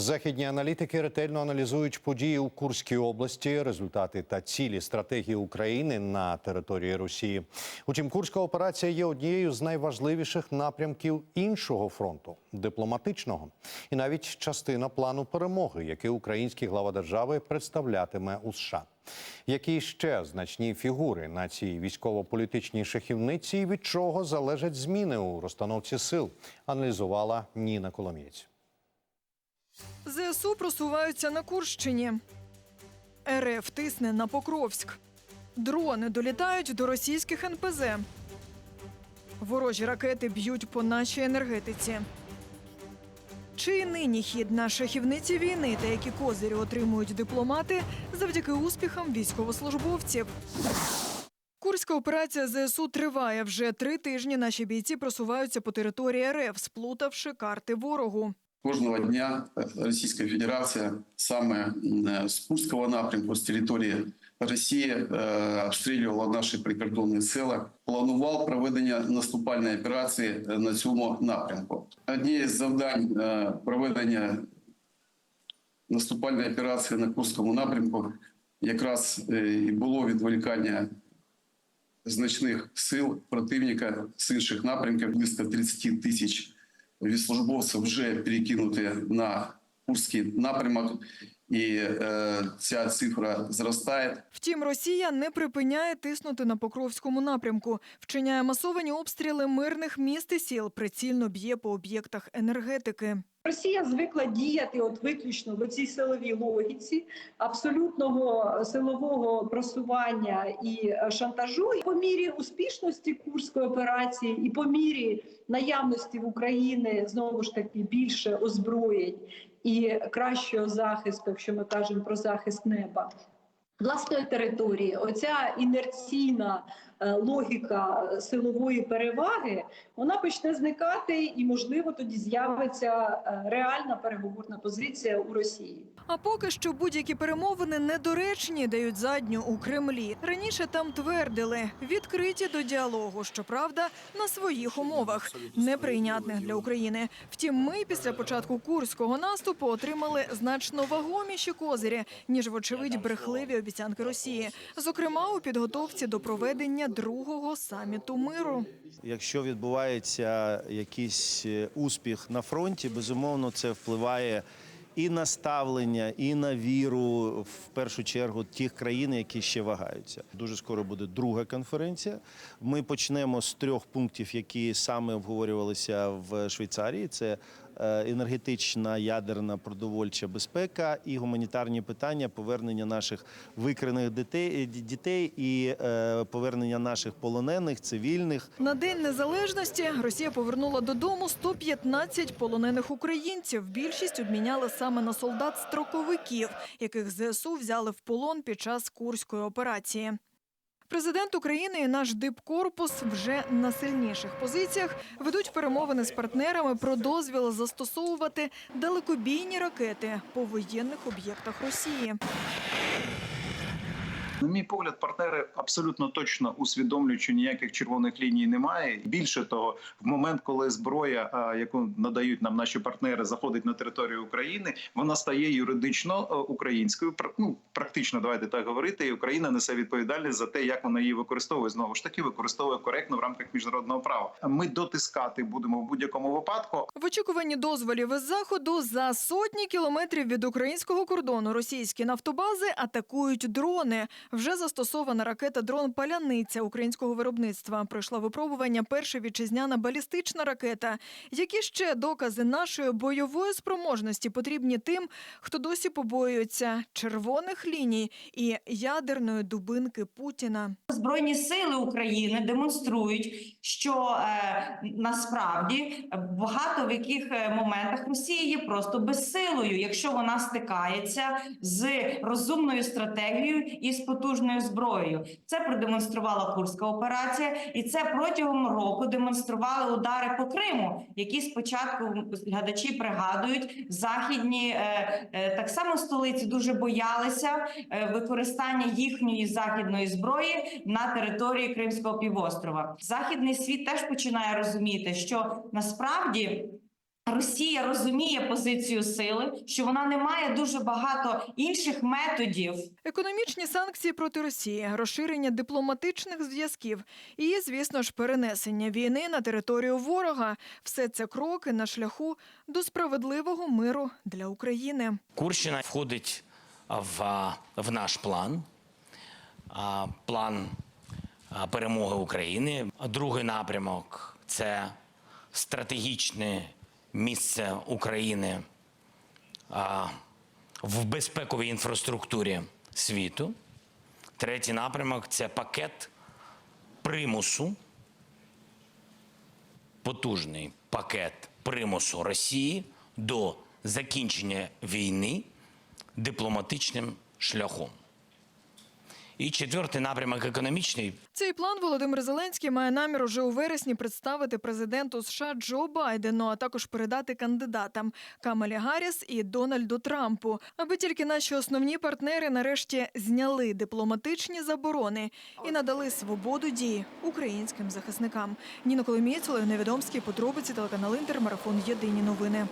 Західні аналітики ретельно аналізують події у Курській області, результати та цілі стратегії України на території Росії. Утім, Курська операція є однією з найважливіших напрямків іншого фронту дипломатичного, і навіть частина плану перемоги, який український глава держави представлятиме у США. Які ще значні фігури на цій військово-політичній шахівниці і від чого залежать зміни у розстановці сил, аналізувала Ніна Коломієць. ЗСУ просуваються на Курщині. РФ тисне на Покровськ. Дрони долітають до російських НПЗ. Ворожі ракети б'ють по нашій енергетиці. Чи нині хід на шахівниці війни та які козирі отримують дипломати завдяки успіхам військовослужбовців? Курська операція ЗСУ триває вже три тижні. Наші бійці просуваються по території РФ, сплутавши карти ворогу. Кожного дня Російська Федерація саме з Курського напрямку, з території Росії е, обстрілювала наші прикордонні села. Планував проведення наступальної операції е, на цьому напрямку. Однією з завдань е, проведення наступальної операції на Курському напрямку якраз і було відволікання значних сил противника з інших напрямків близько 30 тисяч військовослужбовців вже перекинуті на Курський напрямок, і е, ця цифра зростає. Втім, Росія не припиняє тиснути на Покровському напрямку, вчиняє масовані обстріли мирних міст і сіл, прицільно б'є по об'єктах енергетики. Росія звикла діяти от виключно в цій силовій логіці абсолютного силового просування і е, шантажу. І по мірі успішності курської операції, і по мірі наявності в Україні знову ж таки більше озброєнь і кращого захисту, якщо ми кажемо про захист неба. Власної території, оця інерційна логіка силової переваги, вона почне зникати, і можливо тоді з'явиться е, реальна переговорна позиція у Росії. А поки що будь-які перемовини недоречні дають задню у Кремлі. Раніше там твердили відкриті до діалогу, щоправда, на своїх умовах, неприйнятних для України. Втім, ми після початку курського наступу отримали значно вагоміші козирі, ніж вочевидь брехливі обіцянки Росії, зокрема у підготовці до проведення другого саміту миру. Якщо відбувається якийсь е, успіх на фронті, безумовно, це впливає і на ставлення, і на віру в першу чергу тих країн, які ще вагаються. Дуже скоро буде друга конференція. Ми почнемо з трьох пунктів, які саме обговорювалися в Швейцарії. Це енергетична, ядерна, продовольча безпека і гуманітарні питання, повернення наших викрених дітей, дітей і е, повернення наших полонених, цивільних. На день незалежності Росія повернула додому 115 полонених українців. Більшість обміняли саме на солдат-строковиків, яких ЗСУ взяли в полон під час курської операції. Президент України і наш дипкорпус вже на сильніших позиціях ведуть перемовини з партнерами про дозвіл застосовувати далекобійні ракети по воєнних об'єктах Росії. На мій погляд, партнери абсолютно точно усвідомлюють, що ніяких червоних ліній немає. Більше того, в момент, коли зброя, яку надають нам наші партнери, заходить на територію України, вона стає юридично е, українською. Ну практично давайте так говорити. І Україна несе відповідальність за те, як вона її використовує. Знову ж таки, використовує коректно в рамках міжнародного права. Ми дотискати будемо в будь-якому випадку, В очікуванні дозволів із заходу за сотні кілометрів від українського кордону російські нафтобази атакують дрони. Вже застосована ракета дрон Паляниця українського виробництва. Пройшла випробування перша вітчизняна балістична ракета. Які ще докази нашої бойової спроможності потрібні тим, хто досі побоюється червоних ліній і ядерної дубинки Путіна? Збройні сили України демонструють, що е, насправді багато в яких е, моментах Росія є просто безсилою, якщо вона стикається з розумною стратегією і з потужною зброєю. Це продемонструвала Курська операція, і це протягом року демонстрували удари по Криму, які спочатку глядачі пригадують. Західні е, е, так само столиці дуже боялися е, використання їхньої західної зброї на території Кримського півострова. Західний світ теж починає розуміти, що насправді Росія розуміє позицію сили, що вона не має дуже багато інших методів Економічні санкції проти Росії, розширення дипломатичних зв'язків і, звісно ж, перенесення війни на територію ворога все це кроки на шляху до справедливого миру для України. Курщина входить в, в наш план, план перемоги України. Другий напрямок це стратегічне місце України в безпековій інфраструктурі світу. Третій напрямок це пакет примусу, потужний пакет примусу Росії до закінчення війни дипломатичним шляхом. І четвертий напрямок економічний. Цей план Володимир Зеленський має намір уже у вересні представити президенту США Джо Байдену, а також передати кандидатам Камалі Гарріс і Дональду Трампу, аби тільки наші основні партнери нарешті зняли дипломатичні заборони і надали свободу дії українським захисникам. Ніна Коломієць, Олег Невідомський, подробиці телеканал Інтер, марафон. Єдині новини.